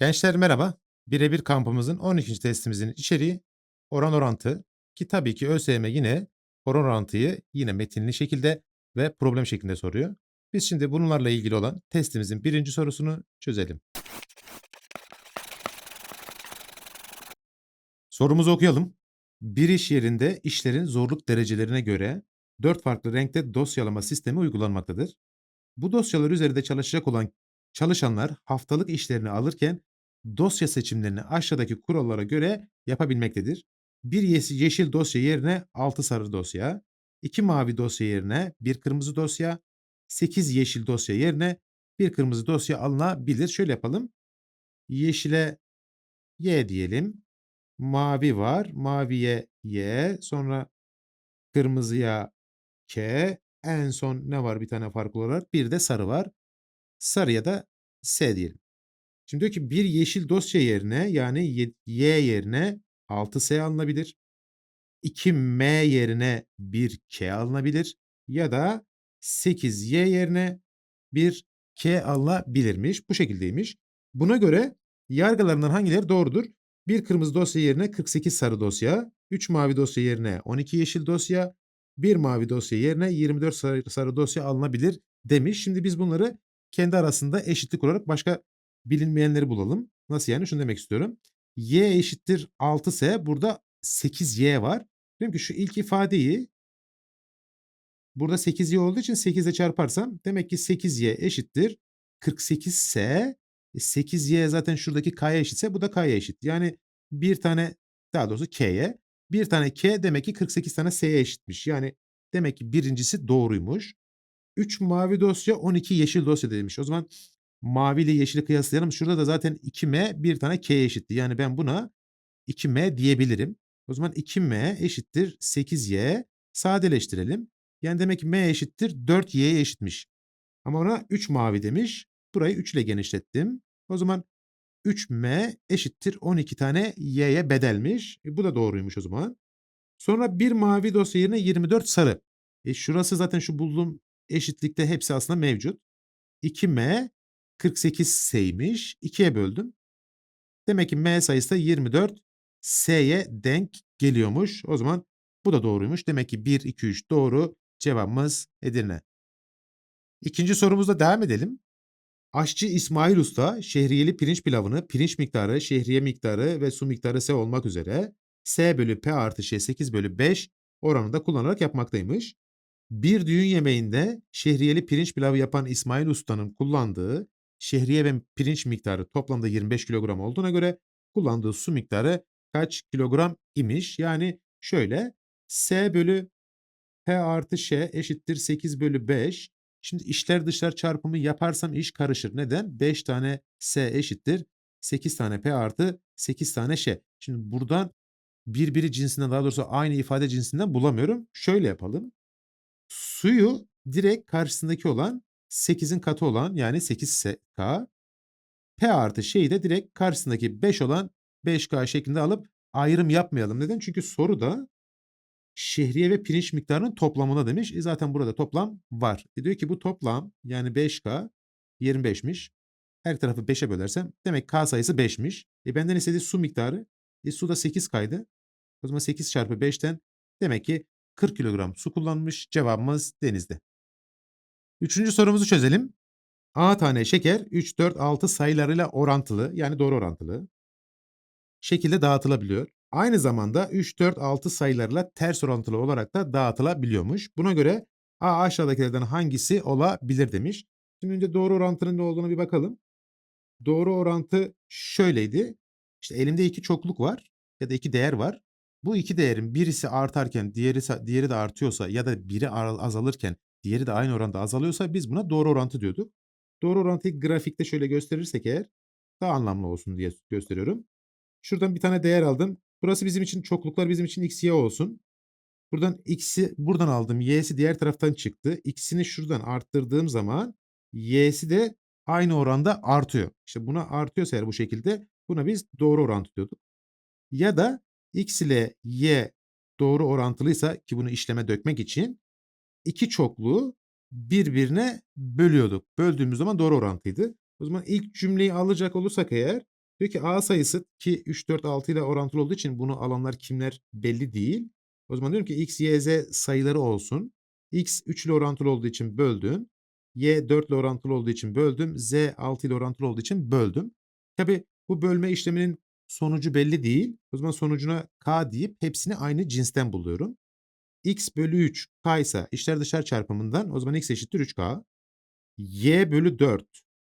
Gençler merhaba. Birebir kampımızın 12. testimizin içeriği oran orantı ki tabii ki ÖSYM yine oran orantıyı yine metinli şekilde ve problem şeklinde soruyor. Biz şimdi bunlarla ilgili olan testimizin birinci sorusunu çözelim. Sorumuzu okuyalım. Bir iş yerinde işlerin zorluk derecelerine göre dört farklı renkte dosyalama sistemi uygulanmaktadır. Bu dosyalar üzerinde çalışacak olan çalışanlar haftalık işlerini alırken dosya seçimlerini aşağıdaki kurallara göre yapabilmektedir. Bir yeşil dosya yerine 6 sarı dosya, 2 mavi dosya yerine bir kırmızı dosya, 8 yeşil dosya yerine bir kırmızı dosya alınabilir. Şöyle yapalım. Yeşile Y diyelim. Mavi var. Maviye Y. Sonra kırmızıya K. En son ne var bir tane farklı olarak? Bir de sarı var. Sarıya da S diyelim. Şimdi diyor ki bir yeşil dosya yerine yani Y yerine 6S alınabilir. 2M yerine 1K alınabilir. Ya da 8Y yerine 1K alınabilirmiş. Bu şekildeymiş. Buna göre yargılarından hangileri doğrudur? Bir kırmızı dosya yerine 48 sarı dosya, 3 mavi dosya yerine 12 yeşil dosya, bir mavi dosya yerine 24 sarı, sarı dosya alınabilir demiş. Şimdi biz bunları kendi arasında eşitlik olarak başka bilinmeyenleri bulalım. Nasıl yani? Şunu demek istiyorum. Y eşittir 6S. Burada 8Y var. Diyorum ki şu ilk ifadeyi burada 8Y olduğu için 8 ile çarparsam demek ki 8Y eşittir 48S. E, 8Y zaten şuradaki K'ya eşitse bu da K'ya eşit. Yani bir tane daha doğrusu K'ye bir tane K demek ki 48 tane S'ye eşitmiş. Yani demek ki birincisi doğruymuş. 3 mavi dosya 12 yeşil dosya demiş. O zaman mavi ile yeşili kıyaslayalım. Şurada da zaten 2M bir tane K'ye eşitti. Yani ben buna 2M diyebilirim. O zaman 2M eşittir 8Y. Sadeleştirelim. Yani demek ki M eşittir 4Y'ye eşitmiş. Ama ona 3 mavi demiş. Burayı 3 ile genişlettim. O zaman 3M eşittir 12 tane Y'ye bedelmiş. E, bu da doğruymuş o zaman. Sonra bir mavi dosya yerine 24 sarı. E şurası zaten şu bulduğum eşitlikte hepsi aslında mevcut. 2M 48 S'ymiş. 2'ye böldüm. Demek ki M sayısı da 24 S'ye denk geliyormuş. O zaman bu da doğruymuş. Demek ki 1, 2, 3 doğru. Cevabımız Edirne. İkinci sorumuzda devam edelim. Aşçı İsmail Usta şehriyeli pirinç pilavını pirinç miktarı, şehriye miktarı ve su miktarı S olmak üzere S bölü P artı Ş 8 bölü 5 oranında kullanarak yapmaktaymış. Bir düğün yemeğinde şehriyeli pirinç pilavı yapan İsmail Usta'nın kullandığı şehriye ve pirinç miktarı toplamda 25 kilogram olduğuna göre kullandığı su miktarı kaç kilogram imiş? Yani şöyle S bölü P artı Ş eşittir 8 bölü 5. Şimdi içler dışlar çarpımı yaparsam iş karışır. Neden? 5 tane S eşittir 8 tane P artı 8 tane Ş. Şimdi buradan birbiri cinsinden daha doğrusu aynı ifade cinsinden bulamıyorum. Şöyle yapalım. Suyu direkt karşısındaki olan 8'in katı olan yani 8K. P artı şeyi de direkt karşısındaki 5 olan 5K şeklinde alıp ayrım yapmayalım. Neden? Çünkü soruda şehriye ve pirinç miktarının toplamına demiş. E zaten burada toplam var. E diyor ki bu toplam yani 5K 25'miş. Her tarafı 5'e bölersem demek K sayısı 5'miş. E benden istediği su miktarı. E su da 8K'ydı. O zaman 8 çarpı 5'ten demek ki 40 kilogram su kullanmış. Cevabımız denizde. Üçüncü sorumuzu çözelim. A tane şeker 3, 4, 6 sayılarıyla orantılı yani doğru orantılı şekilde dağıtılabiliyor. Aynı zamanda 3, 4, 6 sayılarıyla ters orantılı olarak da dağıtılabiliyormuş. Buna göre A aşağıdakilerden hangisi olabilir demiş. Şimdi önce doğru orantının ne olduğunu bir bakalım. Doğru orantı şöyleydi. İşte elimde iki çokluk var ya da iki değer var. Bu iki değerin birisi artarken diğeri diğeri de artıyorsa ya da biri azalırken diğeri de aynı oranda azalıyorsa biz buna doğru orantı diyorduk. Doğru orantıyı grafikte şöyle gösterirsek eğer daha anlamlı olsun diye gösteriyorum. Şuradan bir tane değer aldım. Burası bizim için çokluklar bizim için x, y olsun. Buradan x'i buradan aldım. Y'si diğer taraftan çıktı. X'ini şuradan arttırdığım zaman y'si de aynı oranda artıyor. İşte buna artıyorsa eğer bu şekilde buna biz doğru orantı diyorduk. Ya da x ile y doğru orantılıysa ki bunu işleme dökmek için iki çokluğu birbirine bölüyorduk. Böldüğümüz zaman doğru orantıydı. O zaman ilk cümleyi alacak olursak eğer Diyor ki A sayısı ki 3, 4, 6 ile orantılı olduğu için bunu alanlar kimler belli değil. O zaman diyorum ki x, y, z sayıları olsun. x 3 ile orantılı olduğu için böldüm. y 4 ile orantılı olduğu için böldüm. z 6 ile orantılı olduğu için böldüm. Tabi bu bölme işleminin sonucu belli değil. O zaman sonucuna k deyip hepsini aynı cinsten buluyorum. x bölü 3 k ise içler dışarı çarpımından o zaman x eşittir 3k. y bölü 4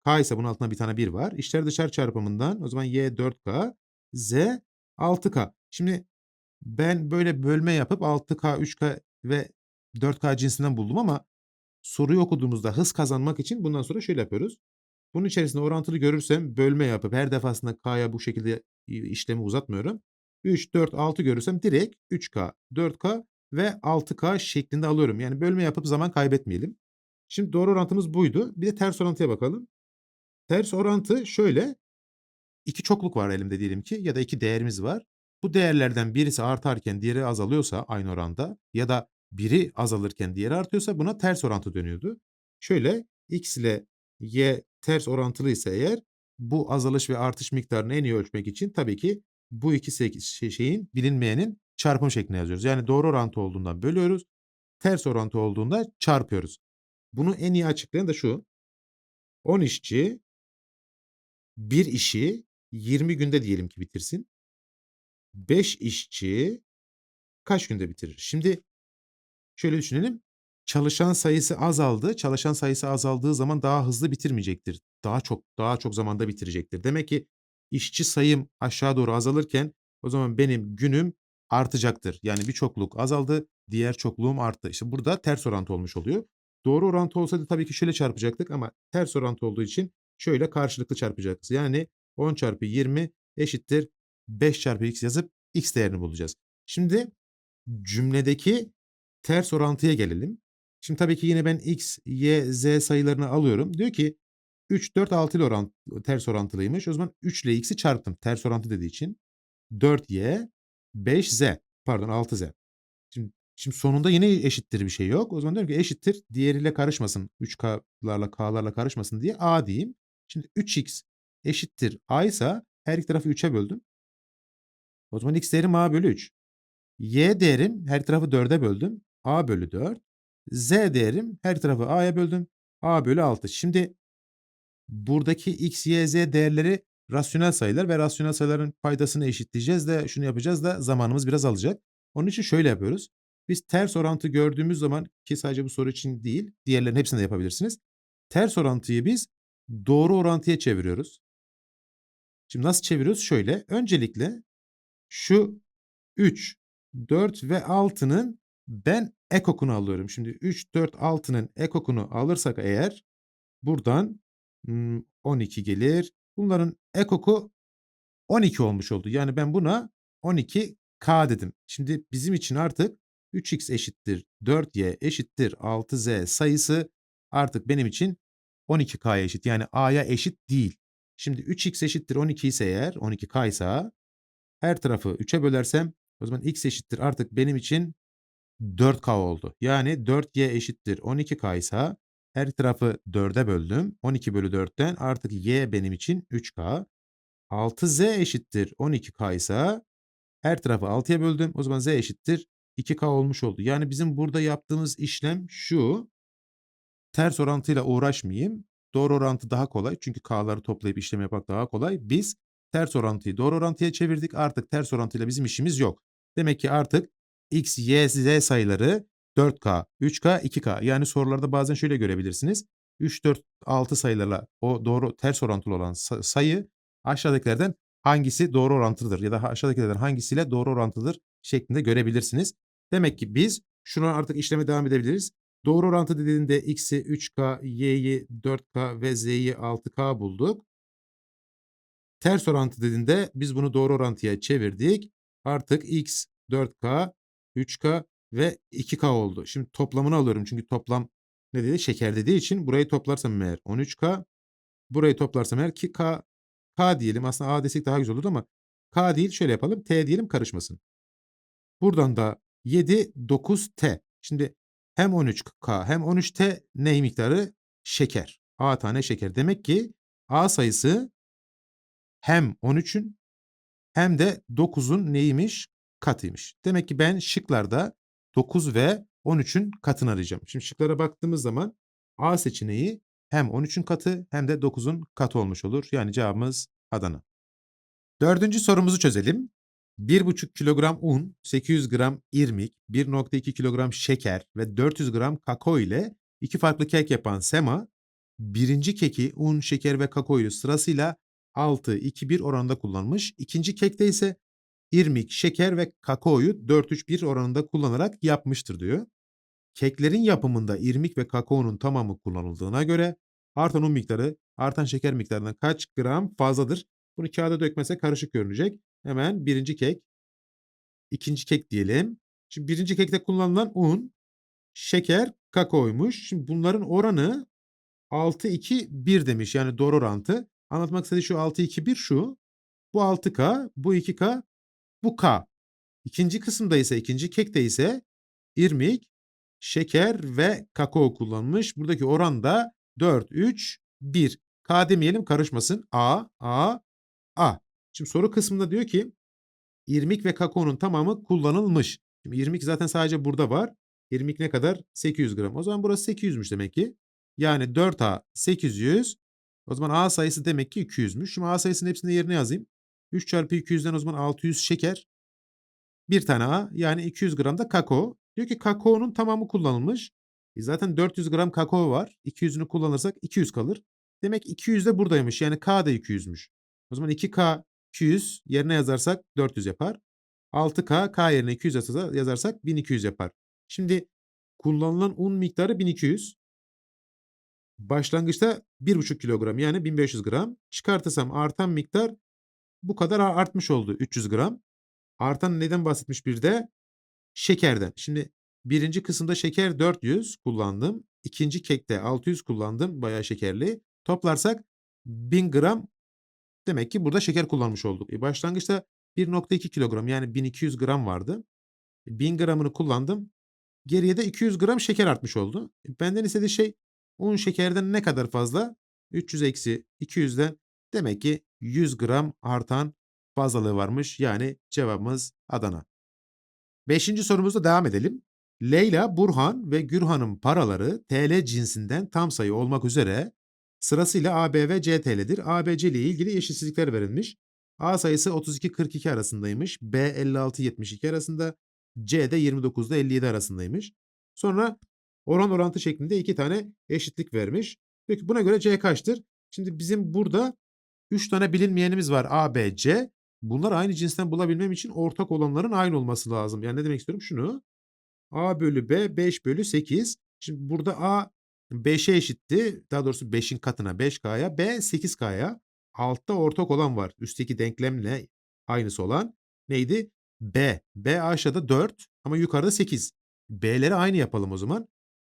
k ise bunun altında bir tane 1 var. İçler dışarı çarpımından o zaman y 4k, z 6k. Şimdi ben böyle bölme yapıp 6k, 3k ve 4k cinsinden buldum ama soruyu okuduğumuzda hız kazanmak için bundan sonra şöyle yapıyoruz. Bunun içerisinde orantılı görürsem bölme yapıp her defasında k'ya bu şekilde işlemi uzatmıyorum. 3, 4, 6 görürsem direkt 3k, 4k ve 6k şeklinde alıyorum. Yani bölme yapıp zaman kaybetmeyelim. Şimdi doğru orantımız buydu. Bir de ters orantıya bakalım. Ters orantı şöyle. İki çokluk var elimde diyelim ki ya da iki değerimiz var. Bu değerlerden birisi artarken diğeri azalıyorsa aynı oranda ya da biri azalırken diğeri artıyorsa buna ters orantı dönüyordu. Şöyle x ile y ters orantılıysa eğer bu azalış ve artış miktarını en iyi ölçmek için tabii ki bu iki şey- şeyin bilinmeyenin çarpım şeklinde yazıyoruz. Yani doğru orantı olduğundan bölüyoruz. Ters orantı olduğunda çarpıyoruz. Bunu en iyi açıklayan da şu. 10 işçi bir işi 20 günde diyelim ki bitirsin. 5 işçi kaç günde bitirir? Şimdi şöyle düşünelim. Çalışan sayısı azaldı. Çalışan sayısı azaldığı zaman daha hızlı bitirmeyecektir. Daha çok daha çok zamanda bitirecektir. Demek ki işçi sayım aşağı doğru azalırken o zaman benim günüm artacaktır. Yani bir çokluk azaldı, diğer çokluğum arttı. İşte burada ters orantı olmuş oluyor. Doğru orantı olsaydı tabii ki şöyle çarpacaktık ama ters orantı olduğu için şöyle karşılıklı çarpacağız. Yani 10 çarpı 20 eşittir 5 çarpı x yazıp x değerini bulacağız. Şimdi cümledeki ters orantıya gelelim. Şimdi tabii ki yine ben x, y, z sayılarını alıyorum. Diyor ki 3, 4, 6 ile orant, ters orantılıymış. O zaman 3 ile x'i çarptım. Ters orantı dediği için. 4y, 5z. Pardon 6z. Şimdi, şimdi sonunda yine eşittir bir şey yok. O zaman diyorum ki eşittir. Diğeriyle karışmasın. 3k'larla k'larla karışmasın diye a diyeyim. Şimdi 3x eşittir a ise her iki tarafı 3'e böldüm. O zaman x değerim a bölü 3. Y değerim her tarafı 4'e böldüm. a bölü 4. Z değerim her tarafı a'ya böldüm. a bölü 6. Şimdi buradaki x, y, z değerleri rasyonel sayılar ve rasyonel sayıların paydasını eşitleyeceğiz de şunu yapacağız da zamanımız biraz alacak. Onun için şöyle yapıyoruz. Biz ters orantı gördüğümüz zaman ki sadece bu soru için değil diğerlerin hepsini de yapabilirsiniz. Ters orantıyı biz doğru orantıya çeviriyoruz. Şimdi nasıl çeviriyoruz? Şöyle. Öncelikle şu 3, 4 ve 6'nın ben ekokunu alıyorum. Şimdi 3, 4, 6'nın ekokunu alırsak eğer buradan 12 gelir. Bunların ekoku 12 olmuş oldu. Yani ben buna 12K dedim. Şimdi bizim için artık 3x eşittir 4y eşittir 6z sayısı artık benim için 12K'ya eşit. Yani A'ya eşit değil. Şimdi 3x eşittir 12 ise eğer 12K ise her tarafı 3'e bölersem o zaman x eşittir artık benim için 4K oldu. Yani 4y eşittir 12K ise her tarafı 4'e böldüm. 12 bölü 4'ten artık y benim için 3K. 6z eşittir 12K ise her tarafı 6'ya böldüm. O zaman z eşittir 2K olmuş oldu. Yani bizim burada yaptığımız işlem şu. Ters orantıyla uğraşmayayım. Doğru orantı daha kolay. Çünkü K'ları toplayıp işlem yapmak daha kolay. Biz ters orantıyı doğru orantıya çevirdik. Artık ters orantıyla bizim işimiz yok. Demek ki artık x, y, z sayıları 4K, 3K, 2K. Yani sorularda bazen şöyle görebilirsiniz. 3, 4, 6 sayılarla o doğru ters orantılı olan sayı aşağıdakilerden hangisi doğru orantılıdır ya da aşağıdakilerden hangisiyle doğru orantılıdır şeklinde görebilirsiniz. Demek ki biz şunu artık işleme devam edebiliriz. Doğru orantı dediğinde x'i 3K, y'yi 4K ve z'yi 6K bulduk. Ters orantı dediğinde biz bunu doğru orantıya çevirdik. Artık x 4K, 3K ve 2K oldu. Şimdi toplamını alıyorum çünkü toplam ne dedi? Şeker dediği için burayı toplarsam eğer 13K, burayı toplarsam eğer ki K, K diyelim. Aslında A desek daha güzel olur ama K değil şöyle yapalım. T diyelim karışmasın. Buradan da 7, 9, T. Şimdi hem 13K hem 13T ne miktarı? Şeker. A tane şeker. Demek ki A sayısı hem 13'ün hem de 9'un neymiş? Katıymış. Demek ki ben şıklarda 9 ve 13'ün katını arayacağım. Şimdi şıklara baktığımız zaman A seçeneği hem 13'ün katı hem de 9'un katı olmuş olur. Yani cevabımız Adana. Dördüncü sorumuzu çözelim. 1,5 kilogram un, 800 gram irmik, 1,2 kilogram şeker ve 400 gram kakao ile iki farklı kek yapan Sema, birinci keki un, şeker ve kakaoyu sırasıyla 6-2-1 oranında kullanmış. İkinci kekte ise irmik, şeker ve kakaoyu 4-3-1 oranında kullanarak yapmıştır diyor. Keklerin yapımında irmik ve kakaonun tamamı kullanıldığına göre artan un miktarı artan şeker miktarından kaç gram fazladır? Bunu kağıda dökmese karışık görünecek. Hemen birinci kek, ikinci kek diyelim. Şimdi birinci kekte kullanılan un, şeker, kakaoymuş. Şimdi bunların oranı 6-2-1 demiş. Yani doğru orantı. Anlatmak istediği şu 6-2-1 şu. Bu 6K, bu 2K, bu K. İkinci kısımda ise, ikinci kekte ise irmik, şeker ve kakao kullanmış. Buradaki oran da 4, 3, 1. K demeyelim karışmasın. A, A, A. Şimdi soru kısmında diyor ki irmik ve kakaonun tamamı kullanılmış. Şimdi irmik zaten sadece burada var. İrmik ne kadar? 800 gram. O zaman burası 800'müş demek ki. Yani 4A 800. O zaman A sayısı demek ki 200'müş. Şimdi A sayısının hepsini yerine yazayım. 3 çarpı 200'den o zaman 600 şeker. Bir tane A yani 200 gram da kakao. Diyor ki kakaonun tamamı kullanılmış. E zaten 400 gram kakao var. 200'ünü kullanırsak 200 kalır. Demek 200 de buradaymış. Yani K da 200'müş. O zaman 2K 200 yerine yazarsak 400 yapar. 6K K yerine 200 yazarsak 1200 yapar. Şimdi kullanılan un miktarı 1200. Başlangıçta 1,5 kilogram yani 1500 gram. Çıkartırsam artan miktar bu kadar artmış oldu 300 gram. Artan neden bahsetmiş bir de? Şekerden. Şimdi birinci kısımda şeker 400 kullandım. İkinci kekte 600 kullandım. Bayağı şekerli. Toplarsak 1000 gram demek ki burada şeker kullanmış olduk. E başlangıçta 1.2 kilogram yani 1200 gram vardı. 1000 gramını kullandım. Geriye de 200 gram şeker artmış oldu. E benden istediği şey un şekerden ne kadar fazla? 300 eksi 200'den demek ki 100 gram artan fazlalığı varmış. Yani cevabımız Adana. Beşinci sorumuzda devam edelim. Leyla, Burhan ve Gürhan'ın paraları TL cinsinden tam sayı olmak üzere sırasıyla AB ve CT'lidir. ABC ile ilgili eşitsizlikler verilmiş. A sayısı 32-42 arasındaymış. B 56-72 arasında. C de 29-57 arasındaymış. Sonra oran orantı şeklinde iki tane eşitlik vermiş. Peki buna göre C kaçtır? Şimdi bizim burada 3 tane bilinmeyenimiz var A, B, C. Bunlar aynı cinsten bulabilmem için ortak olanların aynı olması lazım. Yani ne demek istiyorum? Şunu. A bölü B 5 bölü 8. Şimdi burada A 5'e eşitti. Daha doğrusu 5'in katına 5K'ya. B 8K'ya. Altta ortak olan var. Üstteki denklemle aynısı olan. Neydi? B. B aşağıda 4 ama yukarıda 8. B'leri aynı yapalım o zaman.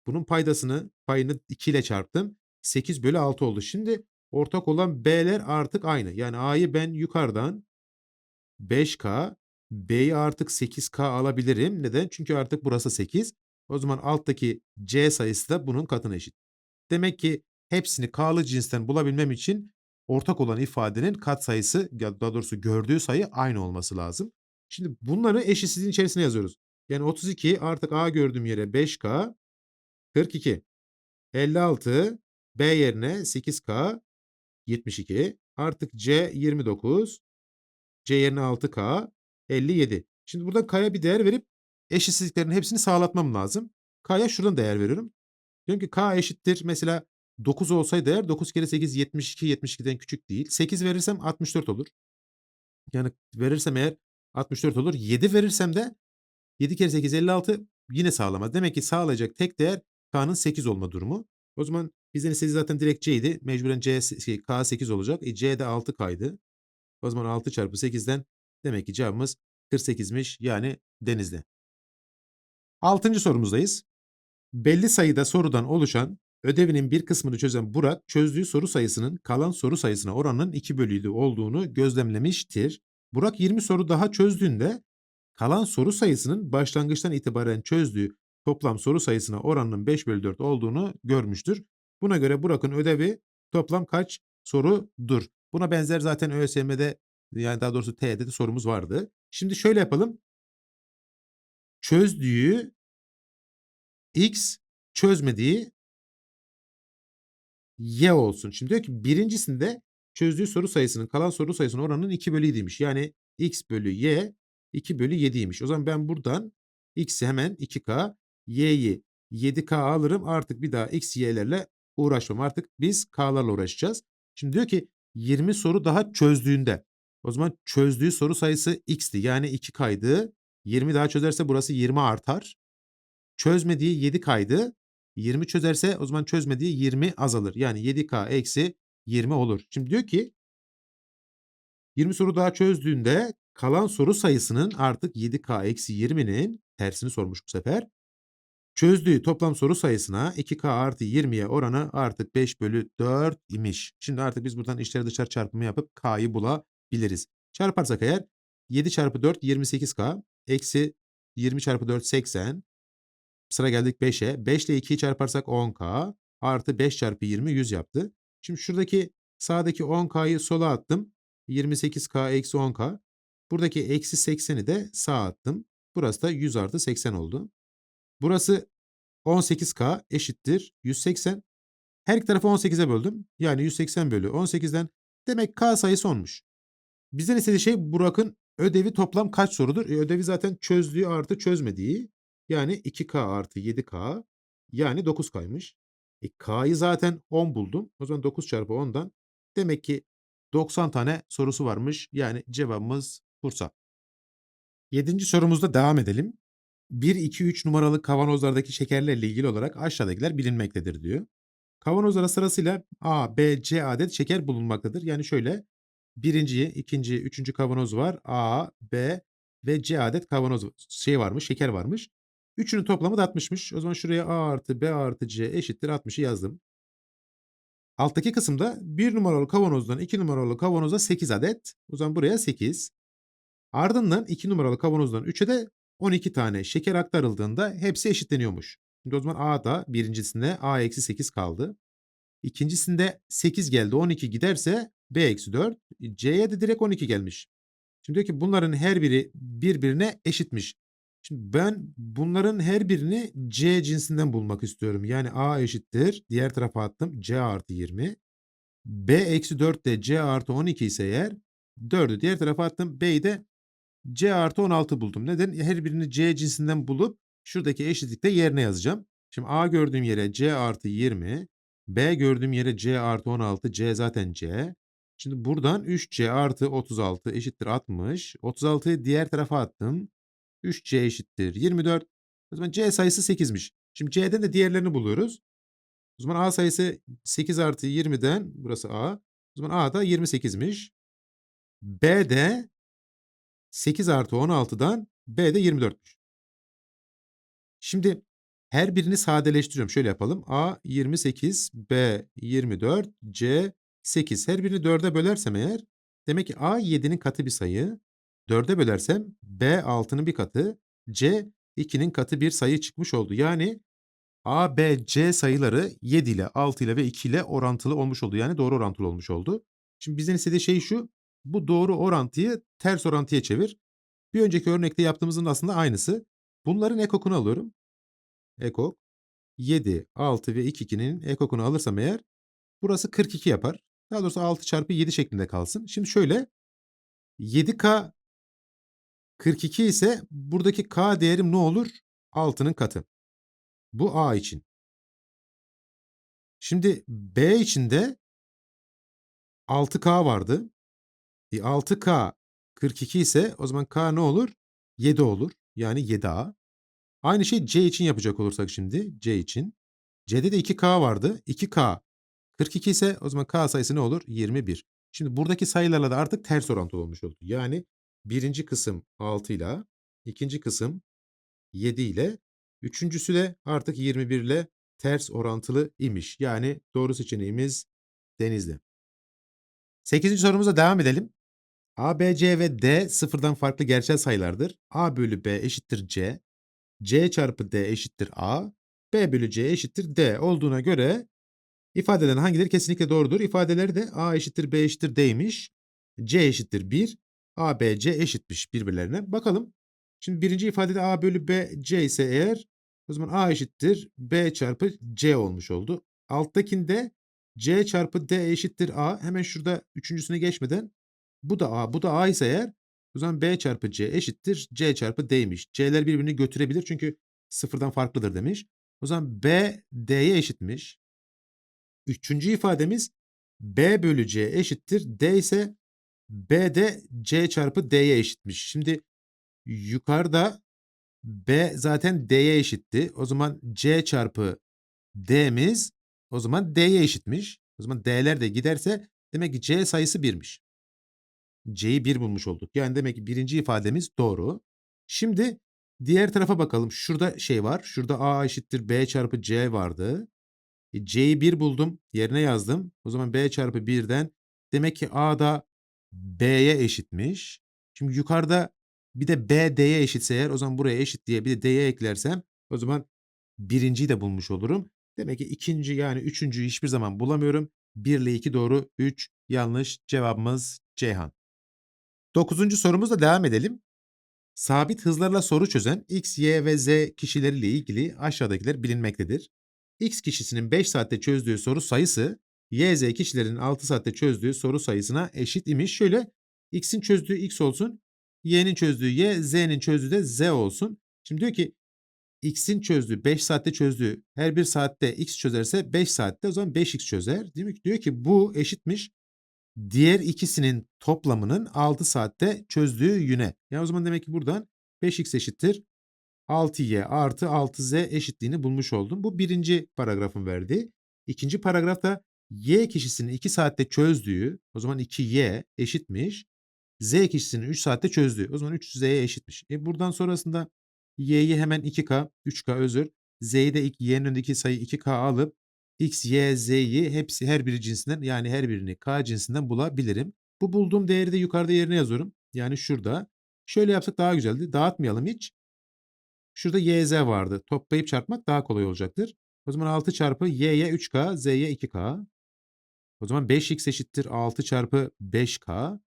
Bunun paydasını payını 2 ile çarptım. 8 bölü 6 oldu. Şimdi ortak olan B'ler artık aynı. Yani A'yı ben yukarıdan 5K, B'yi artık 8K alabilirim. Neden? Çünkü artık burası 8. O zaman alttaki C sayısı da bunun katına eşit. Demek ki hepsini K'lı cinsten bulabilmem için ortak olan ifadenin kat sayısı daha doğrusu gördüğü sayı aynı olması lazım. Şimdi bunları eşitsizliğin içerisine yazıyoruz. Yani 32 artık A gördüğüm yere 5K 42 56 B yerine 8K 72 artık C 29 C yerine 6K 57. Şimdi burada K'ya bir değer verip eşitsizliklerin hepsini sağlatmam lazım. K'ya şuradan değer veriyorum. Diyorum ki K eşittir mesela 9 olsaydı eğer 9 kere 8 72 72'den küçük değil. 8 verirsem 64 olur. Yani verirsem eğer 64 olur. 7 verirsem de 7 kere 8 56 yine sağlamaz. Demek ki sağlayacak tek değer K'nın 8 olma durumu. O zaman bizden istediği zaten direkt C'ydi. Mecburen C, şey, K 8 olacak. E, C de 6K'ydı. O zaman 6 çarpı 8'den demek ki cevabımız 48'miş. Yani Denizli. Altıncı sorumuzdayız. Belli sayıda sorudan oluşan ödevinin bir kısmını çözen Burak, çözdüğü soru sayısının kalan soru sayısına oranının 2 bölüydü olduğunu gözlemlemiştir. Burak 20 soru daha çözdüğünde kalan soru sayısının başlangıçtan itibaren çözdüğü toplam soru sayısına oranının 5 bölü 4 olduğunu görmüştür. Buna göre Burak'ın ödevi toplam kaç sorudur? Buna benzer zaten ÖSYM'de yani daha doğrusu TYT'de de sorumuz vardı. Şimdi şöyle yapalım. Çözdüğü x, çözmediği y olsun. Şimdi diyor ki birincisinde çözdüğü soru sayısının kalan soru sayısının oranının 2 bölü 7'ymiş. Yani x bölü y 2 bölü 7'ymiş. O zaman ben buradan x'i hemen 2k, y'yi 7k alırım. Artık bir daha x, y'lerle uğraşmam. Artık biz k'larla uğraşacağız. Şimdi diyor ki 20 soru daha çözdüğünde. O zaman çözdüğü soru sayısı x'ti. Yani 2k'ydı. 20 daha çözerse burası 20 artar. Çözmediği 7 kaydı. 20 çözerse o zaman çözmediği 20 azalır. Yani 7K eksi 20 olur. Şimdi diyor ki 20 soru daha çözdüğünde kalan soru sayısının artık 7K eksi 20'nin tersini sormuş bu sefer. Çözdüğü toplam soru sayısına 2K artı 20'ye oranı artık 5 bölü 4 imiş. Şimdi artık biz buradan içleri dışarı çarpımı yapıp K'yı bulabiliriz. Çarparsak eğer 7 çarpı 4 28K eksi 20 çarpı 4 80 Sıra geldik 5'e. 5 ile 2'yi çarparsak 10K artı 5 çarpı 20 100 yaptı. Şimdi şuradaki sağdaki 10K'yı sola attım. 28K eksi 10K. Buradaki eksi 80'i de sağa attım. Burası da 100 artı 80 oldu. Burası 18K eşittir 180. Her iki tarafı 18'e böldüm. Yani 180 bölü 18'den demek K sayısı 10'muş. Bizden istediği şey Burak'ın ödevi toplam kaç sorudur? E, ödevi zaten çözdüğü artı çözmediği. Yani 2K artı 7K yani 9K'ymış. E, K'yı zaten 10 buldum. O zaman 9 çarpı 10'dan demek ki 90 tane sorusu varmış. Yani cevabımız Bursa. Yedinci sorumuzda devam edelim. 1, 2, 3 numaralı kavanozlardaki şekerlerle ilgili olarak aşağıdakiler bilinmektedir diyor. Kavanozlara sırasıyla A, B, C adet şeker bulunmaktadır. Yani şöyle birinci, ikinci, üçüncü kavanoz var. A, B ve C adet kavanoz şey varmış, şeker varmış. Üçünün toplamı da 60'mış. O zaman şuraya A artı B artı C eşittir 60'ı yazdım. Alttaki kısımda 1 numaralı kavanozdan 2 numaralı kavanoza 8 adet. O zaman buraya 8. Ardından 2 numaralı kavanozdan 3'e de 12 tane şeker aktarıldığında hepsi eşitleniyormuş. Şimdi o zaman A'da birincisinde A eksi 8 kaldı. İkincisinde 8 geldi 12 giderse B eksi 4. C'ye de direkt 12 gelmiş. Şimdi diyor ki bunların her biri birbirine eşitmiş. Şimdi ben bunların her birini C cinsinden bulmak istiyorum. Yani A eşittir. Diğer tarafa attım. C artı 20. B eksi 4 de C artı 12 ise eğer 4'ü diğer tarafa attım. B'yi de C artı 16 buldum. Neden? Her birini C cinsinden bulup şuradaki eşitlikte yerine yazacağım. Şimdi A gördüğüm yere C artı 20. B gördüğüm yere C artı 16. C zaten C. Şimdi buradan 3C artı 36 eşittir 60. 36'yı diğer tarafa attım. 3C eşittir 24. O zaman C sayısı 8'miş. Şimdi C'den de diğerlerini buluyoruz. O zaman A sayısı 8 artı 20'den burası A. O zaman A da 28'miş. B de 8 artı 16'dan B de 24'müş. Şimdi her birini sadeleştiriyorum. Şöyle yapalım. A 28, B 24, C 8. Her birini 4'e bölersem eğer demek ki A 7'nin katı bir sayı. 4'e bölersem B 6'nın bir katı, C 2'nin katı bir sayı çıkmış oldu. Yani A, B, C sayıları 7 ile, 6 ile ve 2 ile orantılı olmuş oldu. Yani doğru orantılı olmuş oldu. Şimdi bizden istediği şey şu. Bu doğru orantıyı ters orantıya çevir. Bir önceki örnekte yaptığımızın aslında aynısı. Bunların ekokunu alıyorum. Ekok 7, 6 ve 2, 2'nin ekokunu alırsam eğer burası 42 yapar. Daha doğrusu 6 çarpı 7 şeklinde kalsın. Şimdi şöyle 7K 42 ise buradaki K değerim ne olur? 6'nın katı. Bu A için. Şimdi B için de 6K vardı. E 6K 42 ise o zaman K ne olur? 7 olur. Yani 7A. Aynı şey C için yapacak olursak şimdi. C için. C'de de 2K vardı. 2K 42 ise o zaman K sayısı ne olur? 21. Şimdi buradaki sayılarla da artık ters orantılı olmuş oldu. Yani birinci kısım 6 ile, ikinci kısım 7 ile, üçüncüsü de artık 21 ile ters orantılı imiş. Yani doğru seçeneğimiz Denizli. Sekizinci sorumuza devam edelim. A, B, C ve D sıfırdan farklı gerçel sayılardır. A bölü B eşittir C. C çarpı D eşittir A. B bölü C eşittir D olduğuna göre İfadelerin hangileri kesinlikle doğrudur? İfadeleri de A eşittir B eşittir D'ymiş. C eşittir 1. A, B, C eşitmiş birbirlerine. Bakalım. Şimdi birinci ifadede A bölü B, C ise eğer o zaman A eşittir B çarpı C olmuş oldu. Alttakinde C çarpı D eşittir A. Hemen şurada üçüncüsüne geçmeden bu da A, bu da A ise eğer o zaman B çarpı C eşittir C çarpı D'ymiş. C'ler birbirini götürebilir çünkü sıfırdan farklıdır demiş. O zaman B D'ye eşitmiş. Üçüncü ifademiz B bölü C eşittir. D ise B de C çarpı D'ye eşitmiş. Şimdi yukarıda B zaten D'ye eşitti. O zaman C çarpı D'miz o zaman D'ye eşitmiş. O zaman D'ler de giderse demek ki C sayısı 1'miş. C'yi 1 bulmuş olduk. Yani demek ki birinci ifademiz doğru. Şimdi diğer tarafa bakalım. Şurada şey var. Şurada A eşittir B çarpı C vardı. E, C'yi 1 buldum. Yerine yazdım. O zaman B çarpı 1'den demek ki A da B'ye eşitmiş. Şimdi yukarıda bir de B D'ye eşitse eğer o zaman buraya eşit diye bir de D'ye eklersem o zaman birinciyi de bulmuş olurum. Demek ki ikinci yani üçüncüyü hiçbir zaman bulamıyorum. 1 ile 2 doğru, 3 yanlış. Cevabımız Ceyhan. Dokuzuncu sorumuzla devam edelim. Sabit hızlarla soru çözen X, Y ve Z kişileriyle ilgili aşağıdakiler bilinmektedir. X kişisinin 5 saatte çözdüğü soru sayısı Y, Z kişilerinin 6 saatte çözdüğü soru sayısına eşit imiş. Şöyle X'in çözdüğü X olsun, Y'nin çözdüğü Y, Z'nin çözdüğü de Z olsun. Şimdi diyor ki X'in çözdüğü 5 saatte çözdüğü her bir saatte X çözerse 5 saatte o zaman 5X çözer. Değil mi? Diyor ki bu eşitmiş diğer ikisinin toplamının 6 saatte çözdüğü yüne. Yani o zaman demek ki buradan 5x eşittir 6y artı 6z eşitliğini bulmuş oldum. Bu birinci paragrafın verdiği. İkinci paragrafta y kişisinin 2 saatte çözdüğü o zaman 2y eşitmiş. z kişisinin 3 saatte çözdüğü o zaman 3z'ye eşitmiş. E buradan sonrasında y'yi hemen 2k, 3k özür. z'yi de y'nin önündeki sayı 2k alıp X, Y, Z'yi hepsi her biri cinsinden yani her birini K cinsinden bulabilirim. Bu bulduğum değeri de yukarıda yerine yazıyorum. Yani şurada. Şöyle yapsak daha güzeldi. Dağıtmayalım hiç. Şurada Y, Z vardı. Toplayıp çarpmak daha kolay olacaktır. O zaman 6 çarpı Y'ye 3K, Z'ye 2K. O zaman 5X eşittir 6 çarpı 5K.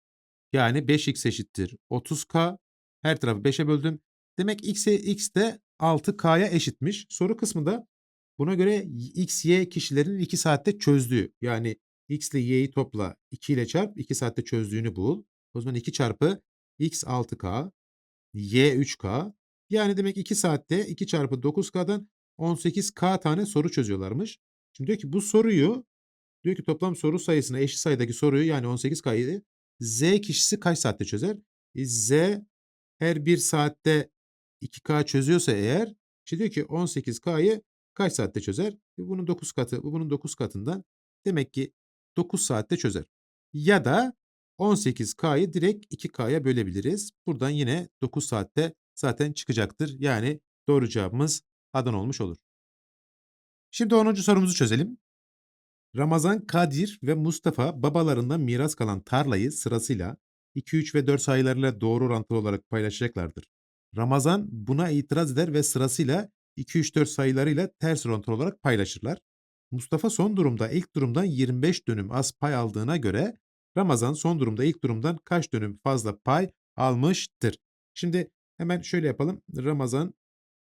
Yani 5X eşittir 30K. Her tarafı 5'e böldüm. Demek X'e X de 6K'ya eşitmiş. Soru kısmında Buna göre x, y kişilerin 2 saatte çözdüğü yani x ile y'yi topla 2 ile çarp 2 saatte çözdüğünü bul. O zaman 2 çarpı x 6k y 3k yani demek 2 saatte 2 çarpı 9k'dan 18k tane soru çözüyorlarmış. Şimdi diyor ki bu soruyu diyor ki toplam soru sayısına eşit sayıdaki soruyu yani 18k'yı z kişisi kaç saatte çözer? E, z her bir saatte 2k çözüyorsa eğer işte diyor ki 18k'yı kaç saatte çözer? E, bunun 9 katı, bu bunun 9 katından. Demek ki 9 saatte çözer. Ya da 18K'yı direkt 2K'ya bölebiliriz. Buradan yine 9 saatte zaten çıkacaktır. Yani doğru cevabımız Adana olmuş olur. Şimdi 10. sorumuzu çözelim. Ramazan, Kadir ve Mustafa babalarından miras kalan tarlayı sırasıyla 2, 3 ve 4 sayılarıyla doğru orantılı olarak paylaşacaklardır. Ramazan buna itiraz eder ve sırasıyla 2, 3, 4 sayılarıyla ters orantılı olarak paylaşırlar. Mustafa son durumda ilk durumdan 25 dönüm az pay aldığına göre Ramazan son durumda ilk durumdan kaç dönüm fazla pay almıştır? Şimdi hemen şöyle yapalım. Ramazan,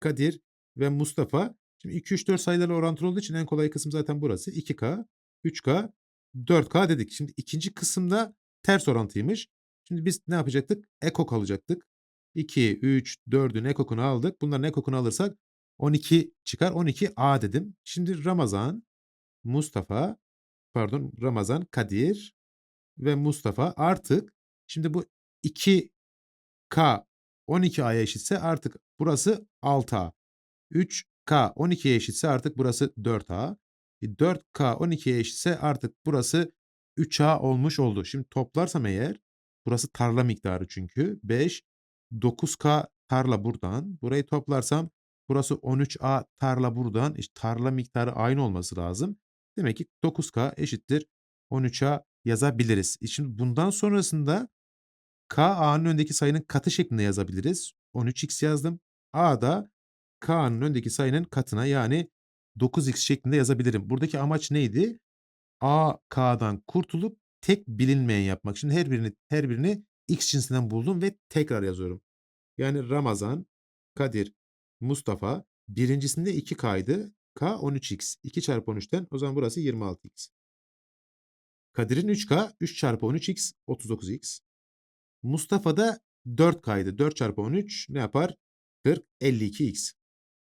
Kadir ve Mustafa. Şimdi 2, 3, 4 sayılarla orantılı olduğu için en kolay kısım zaten burası. 2K, 3K, 4K dedik. Şimdi ikinci kısımda ters orantıymış. Şimdi biz ne yapacaktık? Ekok alacaktık. 2, 3, 4'ün ekokunu aldık. Bunların ekokunu alırsak 12 çıkar. 12A dedim. Şimdi Ramazan, Mustafa, pardon Ramazan, Kadir ve Mustafa artık şimdi bu 2K 12A'ya eşitse artık burası 6A. 3K 12'ye eşitse artık burası 4A. 4K 12'ye eşitse artık burası 3A olmuş oldu. Şimdi toplarsam eğer burası tarla miktarı çünkü 5 9K tarla buradan. Burayı toplarsam Burası 13A tarla buradan. İşte tarla miktarı aynı olması lazım. Demek ki 9K eşittir 13A yazabiliriz. E şimdi bundan sonrasında K A'nın öndeki sayının katı şeklinde yazabiliriz. 13X yazdım. A da K'nın öndeki sayının katına yani 9x şeklinde yazabilirim. Buradaki amaç neydi? A, K'dan kurtulup tek bilinmeyen yapmak. Şimdi her birini her birini x cinsinden buldum ve tekrar yazıyorum. Yani Ramazan, Kadir, Mustafa birincisinde 2K'ydı. K 13x. 2 çarpı 13'ten o zaman burası 26x. Kadir'in 3K 3 çarpı 13x 39x. Mustafa'da 4K'ydı. 4 çarpı 13 ne yapar? 40, 52x.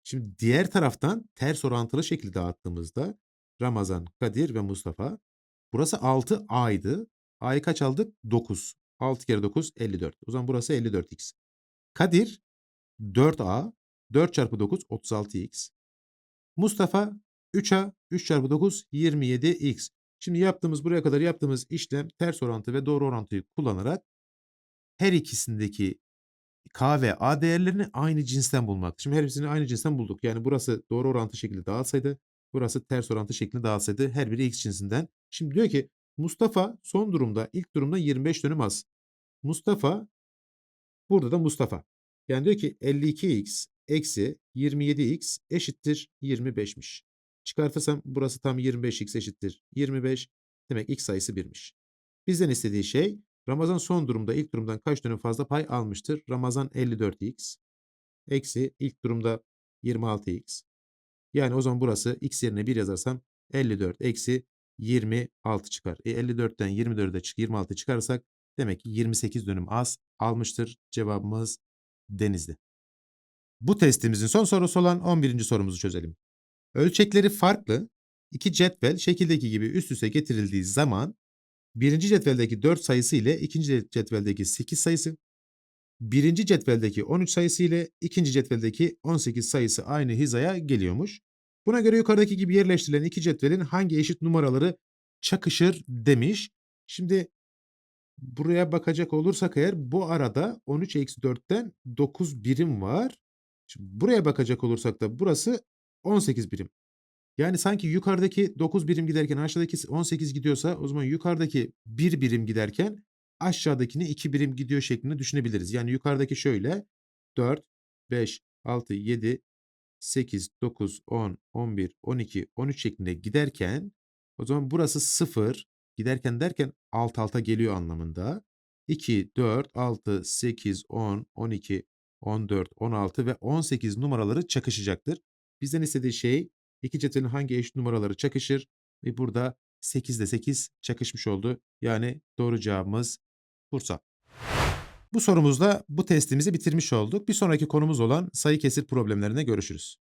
Şimdi diğer taraftan ters orantılı şekilde dağıttığımızda Ramazan, Kadir ve Mustafa. Burası 6A'ydı. A'yı kaç aldık? 9. 6 kere 9 54. O zaman burası 54x. Kadir 4A 4 çarpı 9 36x. Mustafa 3A 3 çarpı 9 27x. Şimdi yaptığımız buraya kadar yaptığımız işlem ters orantı ve doğru orantıyı kullanarak her ikisindeki K ve A değerlerini aynı cinsten bulmak. Şimdi her ikisini aynı cinsten bulduk. Yani burası doğru orantı şekilde dağılsaydı, burası ters orantı şeklinde dağılsaydı her biri x cinsinden. Şimdi diyor ki Mustafa son durumda ilk durumda 25 dönüm az. Mustafa burada da Mustafa. Yani diyor ki 52x eksi 27x eşittir 25'miş. Çıkartırsam burası tam 25x eşittir 25. Demek x sayısı 1'miş. Bizden istediği şey Ramazan son durumda ilk durumdan kaç dönüm fazla pay almıştır? Ramazan 54x eksi ilk durumda 26x. Yani o zaman burası x yerine 1 yazarsam 54 eksi 26 çıkar. E 54'ten 24'e çık 26 çıkarırsak demek ki 28 dönüm az almıştır. Cevabımız Denizli. Bu testimizin son sorusu olan 11. sorumuzu çözelim. Ölçekleri farklı iki cetvel şekildeki gibi üst üste getirildiği zaman birinci cetveldeki 4 sayısı ile ikinci cetveldeki 8 sayısı, birinci cetveldeki 13 sayısı ile ikinci cetveldeki 18 sayısı aynı hizaya geliyormuş. Buna göre yukarıdaki gibi yerleştirilen iki cetvelin hangi eşit numaraları çakışır demiş. Şimdi buraya bakacak olursak eğer bu arada 13 eksi 4'ten 9 birim var. Şimdi buraya bakacak olursak da burası 18 birim. Yani sanki yukarıdaki 9 birim giderken aşağıdaki 18 gidiyorsa o zaman yukarıdaki 1 birim giderken aşağıdakini 2 birim gidiyor şeklinde düşünebiliriz. Yani yukarıdaki şöyle 4, 5, 6, 7, 8, 9, 10, 11, 12, 13 şeklinde giderken o zaman burası 0 giderken derken alt alta geliyor anlamında. 2, 4, 6, 8, 10, 12, 14, 16 ve 18 numaraları çakışacaktır. Bizden istediği şey iki cetvelin hangi eşit numaraları çakışır ve burada 8 ile 8 çakışmış oldu. Yani doğru cevabımız Bursa. Bu sorumuzda bu testimizi bitirmiş olduk. Bir sonraki konumuz olan sayı kesir problemlerine görüşürüz.